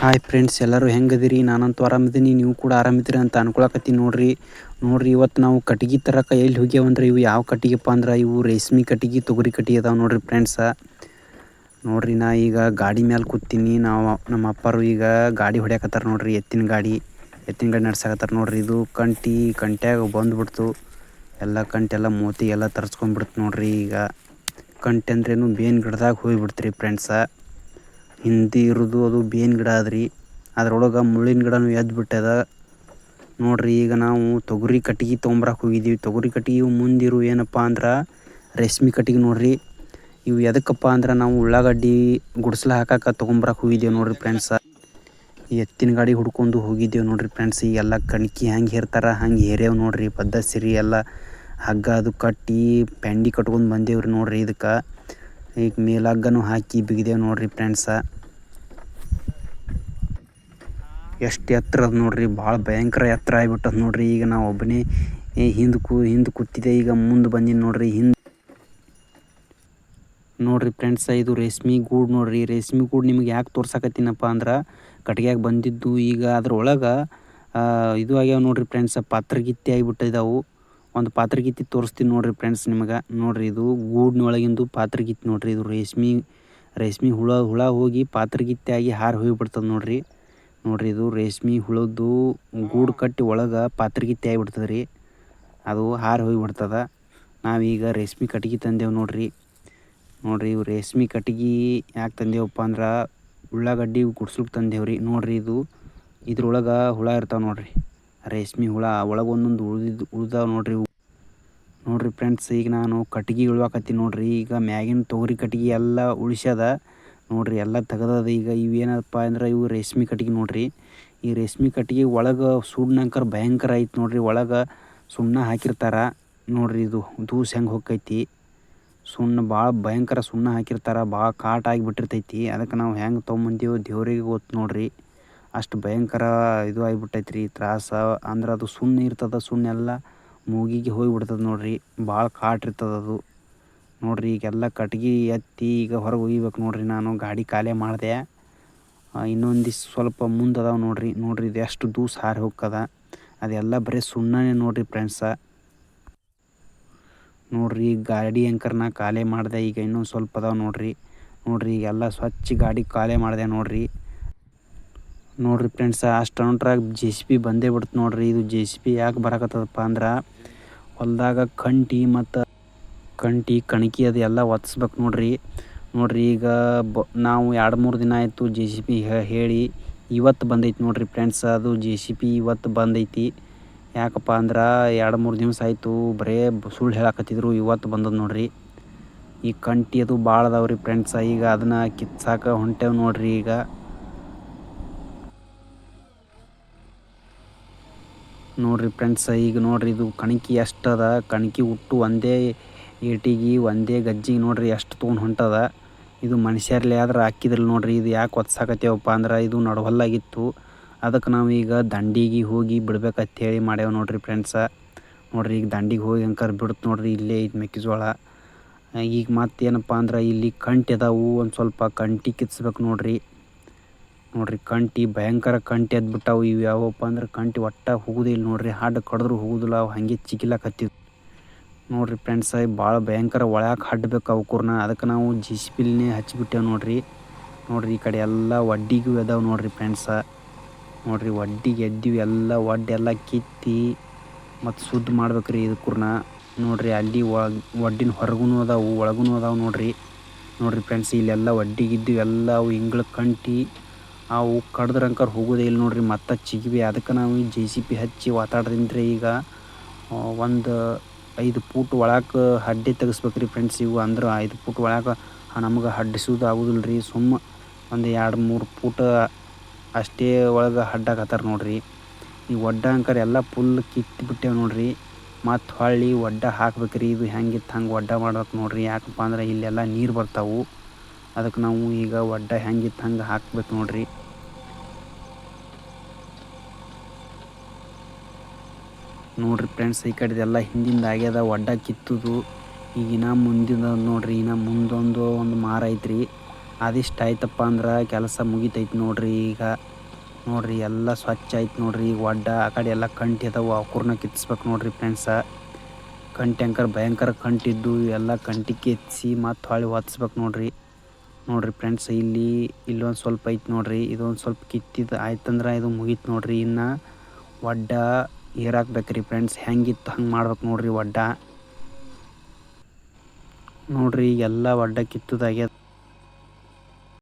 Hi friends ಎಲ್ಲರೂ ಹೆಂಗದಿರಿ? ನಾನಂತೂ ಆರಾಮಿದ್ದೀನಿ, ನೀವು ಕೂಡ ಆರಾಮಿದ್ದೀರಿ ಅಂತ ಅನ್ಕೊಳಕತ್ತೀನಿ ನೋಡ್ರಿ. ನೋಡ್ರಿ, ಇವತ್ತು ನಾವು ಕಟ್ಟಿಗೆ ತರಕ ಎಲ್ಲಿ ಹೋಗ್ಯಾವಂದ್ರೆ ಇವು ಯಾವ ಕಟ್ಟಿಗೆಪ್ಪ ಅಂದ್ರೆ? ಇವು ರೇಷ್ಮೆ ಕಟ್ಟಿಗೆ, ತೊಗರಿ ಕಟ್ಟಿಗೆ ಅದಾವೆ ನೋಡ್ರಿ ಫ್ರೆಂಡ್ಸ ನೋಡ್ರಿ ನಾ ಈಗ ಗಾಡಿ ಮೇಲೆ ಕೂತೀನಿ. ನಾವು ನಮ್ಮ ಅಪ್ಪರು ಈಗ ಗಾಡಿ ಹೊಡ್ಯಾಕತ್ತಾರ ನೋಡ್ರಿ, ಎತ್ತಿನ ಗಾಡಿ. ಎತ್ತಿನ ಗಾಡಿ ನಡ್ಸಕತ್ತಾರ ನೋಡ್ರಿ. ಇದು ಕಂಟಿ, ಕಂಟ್ಯಾಗ ಬಂದ್ಬಿಡ್ತು. ಎಲ್ಲ ಕಂಟಿ, ಎಲ್ಲ ಮೋತಿ ಎಲ್ಲ ತರ್ಸ್ಕೊಂಡ್ಬಿಡ್ತು ನೋಡ್ರಿ ಈಗ. ಕಂಟೆ ಅಂದ್ರೇನು ಬೇನ್ ಗಿಡದಾಗ ಹೋಗ್ಬಿಡ್ತ್ರಿ ಫ್ರೆಂಡ್ಸ ಹಿಂದಿ ಇರುದು ಅದು ಬೇವಿನ ಗಿಡ ಅದ್ರಿ ಅದ್ರೊಳಗೆ ಮುಳ್ಳಿನ ಗಿಡನೂ ಎದ್ದು ಬಿಟ್ಟದ. ನೋಡ್ರಿ ಈಗ ನಾವು ತೊಗರಿ ಕಟ್ಟಿಗೆ ತೊಗೊಂಬರಕ್ಕೆ ಹೋಗಿದ್ದೀವಿ. ತೊಗರಿ ಕಟ್ಟಿಗೆ ಮುಂದಿರು ಏನಪ್ಪ ಅಂದ್ರೆ ರೇಷ್ಮೆ ಕಟ್ಟಿಗೆ ನೋಡ್ರಿ. ಇವು ಎದಕ್ಕಪ್ಪ ಅಂದ್ರೆ ನಾವು ಉಳ್ಳಾಗಡ್ಡಿ ಗುಡಿಸ್ಲು ಹಾಕಕ್ಕೆ ತೊಗೊಂಬರಕ್ಕೆ ಹೋಗಿದ್ದೇವೆ ನೋಡ್ರಿ ಫ್ರೆಂಡ್ಸ. ಎತ್ತಿನ ಗಾಡಿ ಹುಡ್ಕೊಂಡು ಹೋಗಿದ್ದೇವೆ ನೋಡ್ರಿ ಫ್ರೆಂಡ್ಸ್. ಈಗೆಲ್ಲ ಕಣ್ಕಿ ಹೆಂಗೆ ಹೇರ್ತಾರೆ ಹಂಗೆ ಹೇರ್ಯಾವ ನೋಡ್ರಿ. ಸಿರಿ ಎಲ್ಲ ಹಗ್ಗ ಅದು ಕಟ್ಟಿ ಪೆಂಡಿ ಕಟ್ಕೊಂಡು ಬಂದೇವ್ರಿ ನೋಡ್ರಿ ಇದಕ್ಕೆ. ಈಗ ಮೇಲಗ್ಗನೂ ಹಾಕಿ ಬಿಗಿದೇವು ನೋಡ್ರಿ ಫ್ರೆಂಡ್ಸ. ಎಷ್ಟು ಎತ್ತರ ಅದ ನೋಡ್ರಿ, ಭಾಳ ಭಯಂಕರ ಎತ್ತರ ಆಗಿಬಿಟ್ಟದ ನೋಡ್ರಿ. ಈಗ ನಾ ಒಬ್ಬನೇ ಹಿಂದೆ ಕೂ, ಹಿಂದೆ ಕೂತಿದ್ದೆ. ಈಗ ಮುಂದೆ ಬಂದೀನಿ ನೋಡ್ರಿ, ಹಿಂದೆ. ನೋಡ್ರಿ ಫ್ರೆಂಡ್ಸ, ಇದು ರೇಷ್ಮೆ ಗೂಡು ನೋಡ್ರಿ. ರೇಷ್ಮೆ ಗೂಡು ನಿಮ್ಗೆ ಯಾಕೆ ತೋರ್ಸಕತ್ತೀನಪ್ಪ ಅಂದ್ರೆ ಕಟ್ಗ್ಯಾಗ ಬಂದಿದ್ದು ಈಗ ಅದ್ರೊಳಗೆ ಇದು ಆಗ್ಯಾವ ನೋಡ್ರಿ ಫ್ರೆಂಡ್ಸ, ಪಾತ್ರಗಿತ್ತಿ ಆಗ್ಬಿಟ್ಟಿದಾವು. ಒಂದು ಪಾತ್ರಗಿತ್ತಿ ತೋರಿಸ್ತೀನಿ ನೋಡ್ರಿ ಫ್ರೆಂಡ್ಸ್ ನಿಮಗೆ. ನೋಡ್ರಿ, ಇದು ಗೂಡಿನೊಳಗಿಂದು ಪಾತ್ರಗಿತ್ತಿ ನೋಡ್ರಿ. ಇದು ರೇಷ್ಮೆ ರೇಷ್ಮೆ ಹುಳ ಹುಳ ಹೋಗಿ ಪಾತ್ರಗಿತ್ತಿ ಆಗಿ ಹಾರಿ ಹೋಗಿಬಿಡ್ತದೆ ನೋಡ್ರಿ. ನೋಡ್ರಿ ಇದು ರೇಷ್ಮೆ ಹುಳದ್ದು ಗೂಡು ಕಟ್ಟಿ ಒಳಗೆ ಪಾತ್ರಗಿತ್ತಿ ಆಗಿಬಿಡ್ತದೆ ರೀ ಅದು ಹಾರಿ ಹೋಗಿಬಿಡ್ತದೆ. ನಾವೀಗ ರೇಷ್ಮೆ ಕಟ್ಗೆ ತಂದೆವು ನೋಡ್ರಿ. ನೋಡ್ರಿ ಇವು ರೇಷ್ಮೆ ಕಟ್ಗೆ ಯಾಕೆ ತಂದೇವಪ್ಪ ಅಂದ್ರೆ ಉಳ್ಳಾಗಡ್ಡಿ ಗುಡ್ಸ್ಲಿಕ್ಕೆ ತಂದೇವ್ರಿ. ನೋಡ್ರಿ ಇದು ಇದ್ರೊಳಗೆ ಹುಳ ಇರ್ತಾವೆ ನೋಡ್ರಿ. ರೇಷ್ಮೆ ಹುಳ ಒಳಗೆ ಒಂದೊಂದು ಉಳ್ದಿದ್ದು ಉಳ್ದಾವ ನೋಡ್ರಿ ಇವು. ನೋಡ್ರಿ ಫ್ರೆಂಡ್ಸ್ ಈಗ ನಾನು ಕಟ್ಗೆ ಉಳ್ವಾಕತ್ತೀನಿ ನೋಡ್ರಿ. ಈಗ ಮ್ಯಾಗಿನ ತೊಗರಿ ಕಟ್ಗೆ ಎಲ್ಲ ಉಳಿಸ್ಯದ. ನೋಡ್ರಿ ಎಲ್ಲ ತೆಗದದ. ಈಗ ಇವೇನಪ್ಪ ಅಂದ್ರೆ ಇವು ರೇಷ್ಮೆ ಕಟ್ಟಿಗೆ ನೋಡ್ರಿ. ಈ ರೇಷ್ಮೆ ಕಟ್ಟಿಗೆ ಒಳಗೆ ಸುಣ್ಣಂಕರ್ ಭಯಂಕರ ಐತೆ ನೋಡಿರಿ. ಒಳಗೆ ಸುಣ್ಣ ಹಾಕಿರ್ತಾರ. ನೋಡ್ರಿ ಇದು ದೂಸ್ ಹೆಂಗೆ ಹೊಕ್ಕೈತಿ. ಸುಣ್ಣ ಭಾಳ ಭಯಂಕರ ಸುಣ್ಣ ಹಾಕಿರ್ತಾರೆ. ಭಾಳ ಕಾಟ ಆಗಿಬಿಟ್ಟಿರ್ತೈತಿ ಅದಕ್ಕೆ ನಾವು ಹೆಂಗೆ ತೊಗೊಂಬಂದೀವೋ ದೇವರಿಗೆ ಗೊತ್ತು ನೋಡಿರಿ. ಅಷ್ಟು ಭಯಂಕರ ಇದು ಆಗಿಬಿಟ್ಟೈತೆ ರೀ ತ್ರಾಸ ಅಂದ್ರೆ ಅದು ಸುಣ್ಣ ಇರ್ತದೆ. ಸುಣ್ಣ ಎಲ್ಲ ಮೂಗಿಗೆ ಹೋಗಿಬಿಡ್ತದೆ ನೋಡಿರಿ. ಭಾಳ ಕಾಟ್ ಇರ್ತದದು ನೋಡ್ರಿ, ಈಗೆಲ್ಲ ಕಟ್ಗೆ ಎತ್ತಿ ಈಗ ಹೊರಗೆ ಒಯ್ಬೇಕು ನೋಡ್ರಿ ನಾನು. ಗಾಡಿ ಖಾಲಿ ಮಾಡಿದೆ. ಇನ್ನೊಂದಿಷ್ಟು ಸ್ವಲ್ಪ ಮುಂದೆ ಅದಾವೆ ನೋಡಿರಿ. ನೋಡ್ರಿ, ಇದು ಎಷ್ಟು ದೂಸ ಹಾರಿ ಹೋಗ್ತದ. ಅದೆಲ್ಲ ಬರೀ ಸುಣ್ಣನೇ ನೋಡಿರಿ ಫ್ರೆಂಡ್ಸ. ನೋಡ್ರಿ ಗಾಡಿ ಆ್ಯಂಕರ್ನ ಖಾಲಿ ಮಾಡಿದೆ. ಈಗ ಇನ್ನೊಂದು ಸ್ವಲ್ಪ ಅದಾವೆ ನೋಡಿರಿ. ನೋಡ್ರಿ, ಈಗೆಲ್ಲ ಸ್ವಚ್ಛ ಗಾಡಿ ಖಾಲಿ ಮಾಡಿದೆ ನೋಡಿರಿ. ನೋಡಿರಿ ಫ್ರೆಂಡ್ಸ, ಅಷ್ಟು ಅನ್ಟ್ರಾಗ ಜೆ ಸಿ ಬಿ ಬಂದೇ ಬಿಡ್ತು ನೋಡಿರಿ. ಇದು ಜೆ ಸಿ ಬಿ ಯಾಕೆ ಬರಕತ್ತದಪ್ಪ ಅಂದ್ರೆ, ಹೊಲದಾಗ ಕಂಟಿ ಮತ್ತು ಕಂಟಿ ಕಣಕಿ ಅದು ಎಲ್ಲ ಒತ್ಸ್ಬೇಕು ನೋಡ್ರಿ. ನೋಡ್ರಿ ಈಗ ಬ, ನಾವು ಎರಡು ಮೂರು ದಿನ ಆಯಿತು ಜೆ ಸಿ ಪಿ ಹೇಳಿ ಇವತ್ತು ಬಂದೈತಿ ನೋಡ್ರಿ ಫ್ರೆಂಡ್ಸ್ ಅದು ಜೆ ಸಿ ಪಿ ಇವತ್ತು ಬಂದೈತಿ. ಯಾಕಪ್ಪ ಅಂದ್ರೆ ಎರಡು ಮೂರು ದಿವಸ ಆಯಿತು ಬರೇ ಸುಳ್ಳು ಹೇಳಕತ್ತಿದ್ರು ಇವತ್ತು ಬಂದದ ನೋಡ್ರಿ. ಈ ಕಂಟಿ ಅದು ಭಾಳ ಅದಾವ್ರಿ ಫ್ರೆಂಡ್ಸ ಈಗ ಅದನ್ನು ಕಿತ್ಸಾಕ ಹೊಂಟೇವು ನೋಡ್ರಿ ಈಗ. ನೋಡ್ರಿ ಫ್ರೆಂಡ್ಸ ಈಗ ನೋಡ್ರಿ ಇದು ಕಣಕಿ ಎಷ್ಟದ ಕಣಕಿ ಹುಟ್ಟು ಒಂದೇ ಏಟಿಗೆ ಒಂದೇ ಗಜ್ಜಿಗೆ ನೋಡ್ರಿ ಎಷ್ಟು ತೊಗೊಂಡು ಹೊಂಟದ. ಇದು ಮನುಷ್ಯರ್ಲೆ ಆದ್ರೆ ಹಾಕಿದ್ರಲ್ಲ ನೋಡ್ರಿ, ಇದು ಯಾಕೆ ಒತ್ಸಾಕತ್ತೇವಪ್ಪ ಅಂದ್ರೆ ಇದು ನಡವಲ್ಲಾಗಿತ್ತು. ಅದಕ್ಕೆ ನಾವು ಈಗ ದಂಡಿಗೆ ಹೋಗಿ ಬಿಡ್ಬೇಕಂತೇಳಿ ಮಾಡ್ಯಾವ ನೋಡ್ರಿ ಫ್ರೆಂಡ್ಸ. ನೋಡ್ರಿ ಈಗ ದಂಡಿಗೆ ಹೋಗಿ ಅಂಕರ್ ಬಿಡ್ತು ನೋಡ್ರಿ, ಇಲ್ಲೇ ಇದು ಮೆಕ್ಕೆಜೋಳ. ಈಗ ಮತ್ತೇನಪ್ಪ ಅಂದ್ರೆ ಇಲ್ಲಿ ಕಂಟಿ ಅದಾವು ಒಂದು ಸ್ವಲ್ಪ ಕಂಟಿ ಕಿತ್ಸ್ಬೇಕು ನೋಡ್ರಿ. ನೋಡ್ರಿ ಕಂಟಿ, ಭಯಂಕರ ಕಂಟಿ ಎದ್ಬಿಟ್ಟಾವು ಇವು ಯಾವಪ್ಪ ಅಂದ್ರೆ ಕಂಟಿ ಒಟ್ಟ ಹೋಗುದಿಲ್ಲ ನೋಡ್ರಿ, ಹಾಡು ಕಡಿದ್ರು ಹೋಗುದಿಲ್ಲ, ಅವು ಹಾಗೆ ಚಿಗಿಲಾಕತ್ತಿವ್. ನೋಡ್ರಿ ಫ್ರೆಂಡ್ಸ ಭಾಳ ಭಯಂಕರ ಒಳಗೆ ಹಡ್ಬೇಕು ಅವಕೂರ್ನ ಅದಕ್ಕೆ ನಾವು ಜಿ ಸಿ ಪಿಲ್ನೇ ಹಚ್ಚಿಬಿಟ್ಟೇವೆ ನೋಡ್ರಿ. ನೋಡ್ರಿ ಈ ಕಡೆ ಎಲ್ಲ ಒಡ್ಡಿಗೂ ಇದಾವೆ ನೋಡ್ರಿ ಫ್ರೆಂಡ್ಸ ನೋಡ್ರಿ ಒಡ್ಡಿಗೆ ಎದ್ದಿವಿ ಎಲ್ಲ ಒಡ್ಡೆಲ್ಲ ಕಿತ್ತಿ ಮತ್ತು ಶುದ್ಧ ಮಾಡ್ಬೇಕು ರೀ ಇದಕ್ಕೂರ್ನ ನೋಡ್ರಿ ಅಲ್ಲಿ ಒಡ್ಡಿನ ಹೊರಗೂ ಅದಾವು ಒಳಗೂ ಅದಾವೆ ನೋಡ್ರಿ. ನೋಡ್ರಿ ಫ್ರೆಂಡ್ಸ್ ಇಲ್ಲೆಲ್ಲ ಒಡ್ಡಿಗಿದ್ದು ಎಲ್ಲ ಅವು ಹಿಂಗಳ ಕಂಟಿ ಅವು ಕಡ್ದ್ರಂಕರ್ ಹೋಗೋದೇ ಇಲ್ಲ ನೋಡ್ರಿ, ಮತ್ತೆ ಚಿಗಿವಿ. ಅದಕ್ಕೆ ನಾವು ಜೆ ಸಿ ಪಿ ಹಚ್ಚಿ ಮಾತಾಡ್ದಿಂದ್ರೆ ಈಗ. ಒಂದು ಐದು ಫೂಟ್ ಒಳಕ್ಕೆ ಹಡ್ಡಿ ತೆಗಿಸ್ಬೇಕು ರೀ ಫ್ರೆಂಡ್ಸ್ ಇವು. ಅಂದ್ರೆ ಐದು ಫೂಟ್ ಒಳಗೆ ನಮ್ಗೆ ಹಡ್ಡಿಸೋದು ಆಗೋದಿಲ್ಲ ರೀ ಸುಮ್ಮ ಒಂದು ಎರಡು ಮೂರು ಫೂಟ ಅಷ್ಟೇ ಒಳಗೆ ಹಡ್ಡಾಕತ್ತಾರ ನೋಡ್ರಿ. ಈ ಒಡ್ಡ ಅಂಕರ್ ಎಲ್ಲ ಫುಲ್ ಕಿತ್ತು ಬಿಟ್ಟೇವೆ ನೋಡ್ರಿ. ಮತ್ತು ಹೊಳ್ಳಿ ಒಡ್ಡ ಹಾಕ್ಬೇಕು ರೀ ಇದು ಹೆಂಗಿತ್ತು ಹಂಗೆ ಒಡ್ಡ ಮಾಡ್ಬೇಕು ನೋಡ್ರಿ. ಯಾಕಪ್ಪ ಅಂದ್ರೆ ಇಲ್ಲೆಲ್ಲ ನೀರು ಬರ್ತಾವು. ಅದಕ್ಕೆ ನಾವು ಈಗ ಒಡ್ಡ ಹೆಂಗಿತ್ತು ಹಂಗೆ ಹಾಕ್ಬೇಕು ನೋಡ್ರಿ. ನೋಡ್ರಿ ಫ್ರೆಂಡ್ಸ್ ಈ ಕಡೆದೆಲ್ಲ ಹಿಂದಿಂದ ಆಗ್ಯದ, ಒಡ್ಡ ಕಿತ್ತುದು. ಈಗ ಇನ್ನ ಮುಂದಿನ ನೋಡ್ರಿ, ಇನ್ನ ಮುಂದೊಂದು ಒಂದು ಮಾರ ಐತ್ರಿ. ಅದಿಷ್ಟು ಆಯ್ತಪ್ಪ ಅಂದ್ರೆ ಕೆಲಸ ಮುಗಿತೈತಿ ನೋಡ್ರಿ ಈಗ. ನೋಡ್ರಿ ಎಲ್ಲ ಸ್ವಚ್ಛ ಆಯ್ತು ನೋಡ್ರಿ, ಈಗ ಒಡ್ಡ ಆ ಕಡೆ ಎಲ್ಲ ಕಂಟಿ ಅದಾವು, ಅವಕೂರ್ನ ಕಿತ್ಸ್ಬೇಕು ನೋಡ್ರಿ ಫ್ರೆಂಡ್ಸ ಕಂಟಿ ಅಂಕರ್ ಭಯಂಕರ ಕಂಟಿದ್ದು ಎಲ್ಲ ಕಂಟಿ ಕೆತ್ತಿಸಿ ಮತ್ತು ಹೊಳೆ ಒತ್ಸ್ಬೇಕು ನೋಡ್ರಿ. ನೋಡ್ರಿ ಫ್ರೆಂಡ್ಸ್ ಇಲ್ಲಿ, ಇಲ್ಲೊಂದು ಸ್ವಲ್ಪ ಐತೆ ನೋಡ್ರಿ, ಇದೊಂದು ಸ್ವಲ್ಪ ಕಿತ್ತಿದ್ದು ಆಯ್ತಂದ್ರೆ ಇದು ಮುಗೀತು ನೋಡ್ರಿ. ಇನ್ನು ಒಡ್ಡ ಏರಾಕ್ಬೇಕ್ರಿ ಫ್ರೆಂಡ್ಸ್ ಹೆಂಗಿತ್ತು ಹಂಗೆ ಮಾಡ್ಬೇಕು ನೋಡ್ರಿ ಒಡ್ಡ ನೋಡ್ರಿ ಎಲ್ಲ ಒಡ್ಡ ಕಿತ್ತದಾಗ್ಯದ.